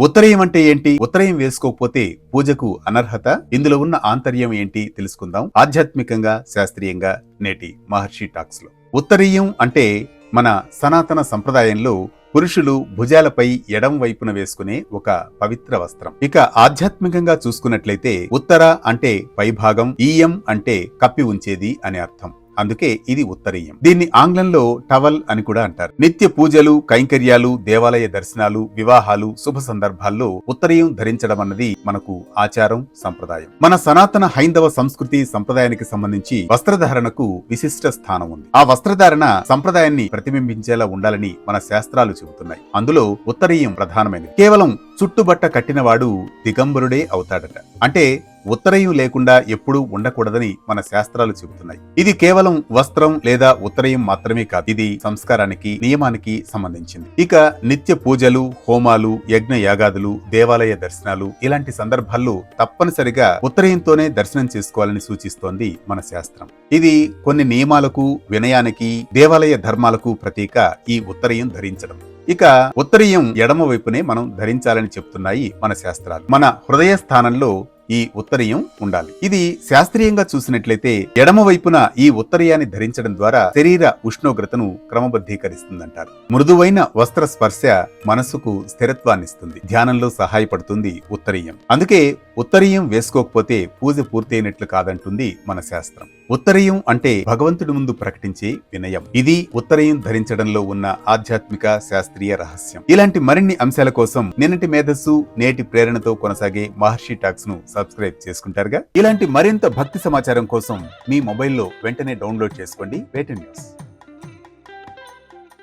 ఉత్తరయం అంటే ఏంటి? ఉత్తరయం వేసుకోకపోతే పూజకు అనర్హత? ఇందులో ఉన్న ఆంతర్యం ఏంటి? తెలుసుకుందాం. ఆధ్యాత్మికంగా శాస్త్రీయంగా నేటి మహర్షి టాక్స్లో ఉత్తరీయం అంటే మన సనాతన సంప్రదాయంలో పురుషులు భుజాలపై ఎడం వైపున వేసుకునే ఒక పవిత్ర వస్త్రం. ఇక ఆధ్యాత్మికంగా చూసుకున్నట్లయితే ఉత్తర అంటే పైభాగం ఈయం అంటే కప్పి ఉంచేది అని అర్థం. అందుకే ఇది ఉత్తరీయం. దీన్ని ఆంగ్లంలో టవల్ అని కూడా అంటారు. నిత్య పూజలు కైంకర్యాలు దేవాలయ దర్శనాలు వివాహాలు శుభ సందర్భాల్లో ఉత్తరీయం ధరించడం అన్నది మనకు ఆచారం సంప్రదాయం. మన సనాతన హైందవ సంస్కృతి సంప్రదాయానికి సంబంధించి వస్త్రధారణకు విశిష్ట స్థానం ఉంది. ఆ వస్త్రధారణ సంప్రదాయాన్ని ప్రతిబింబించేలా ఉండాలని మన శాస్త్రాలు చెబుతున్నాయి. అందులో ఉత్తరీయం ప్రధానమైనది. కేవలం చుట్టుబట్ట కట్టినవాడు దిగంబరుడే అవుతాడట. అంటే ఉత్తరయం లేకుండా ఎప్పుడూ ఉండకూడదని మన శాస్త్రాలు చెబుతున్నాయి. ఇది కేవలం వస్త్రం లేదా ఉత్తరయం మాత్రమే కాదు. ఇది సంస్కారానికి నియమానికి సంబంధించింది. ఇక నిత్య పూజలు హోమాలు యజ్ఞ యాగాదులు దేవాలయ దర్శనాలు ఇలాంటి సందర్భాల్లో తప్పనిసరిగా ఉత్తరయంతోనే దర్శనం చేసుకోవాలని సూచిస్తోంది మన శాస్త్రం. ఇది కొన్ని నియమాలకు వినయానికి దేవాలయ ధర్మాలకు ప్రతీక ఈ ఉత్తరయం ధరించడం. ఇక ఉత్తరీయం ఎడమ వైపునే మనం ధరించాలని చెప్తున్నాయి మన శాస్త్రాలు. మన హృదయ స్థానంలో ఈ ఉత్తరీయం ఉండాలి. ఇది శాస్త్రీయంగా చూసినట్లయితే ఎడమ వైపున ఈ ఉత్తరీయాన్ని ధరించడం ద్వారా శరీర ఉష్ణోగ్రతను క్రమబద్ధీకరిస్తుందంటారు. మృదువైన వస్త్ర స్పర్శ మనసుకు స్థిరత్వాన్నిస్తుంది. ధ్యానంలో సహాయపడుతుంది ఉత్తరీయం. అందుకే ఉత్తరీయం వేసుకోకపోతే పూజ పూర్తయినట్లు కాదంటుంది మన శాస్త్రం. ఉత్తరీయం అంటే భగవంతుడి ముందు ప్రకటించే వినయం. ఇది ఉత్తరీయం ధరించడంలో ఉన్న ఆధ్యాత్మిక శాస్త్రీయ రహస్యం. ఇలాంటి మరిన్ని అంశాల కోసం నిన్నటి మేధస్సు నేటి ప్రేరణతో కొనసాగే మహర్షి టాక్స్ను సబ్స్క్రైబ్ చేసుకుంటారుగా? ఇలాంటి మరింత భక్తి సమాచారం కోసం మీ మొబైల్లో వెంటనే డౌన్లోడ్ చేసుకోండి వేట న్యూస్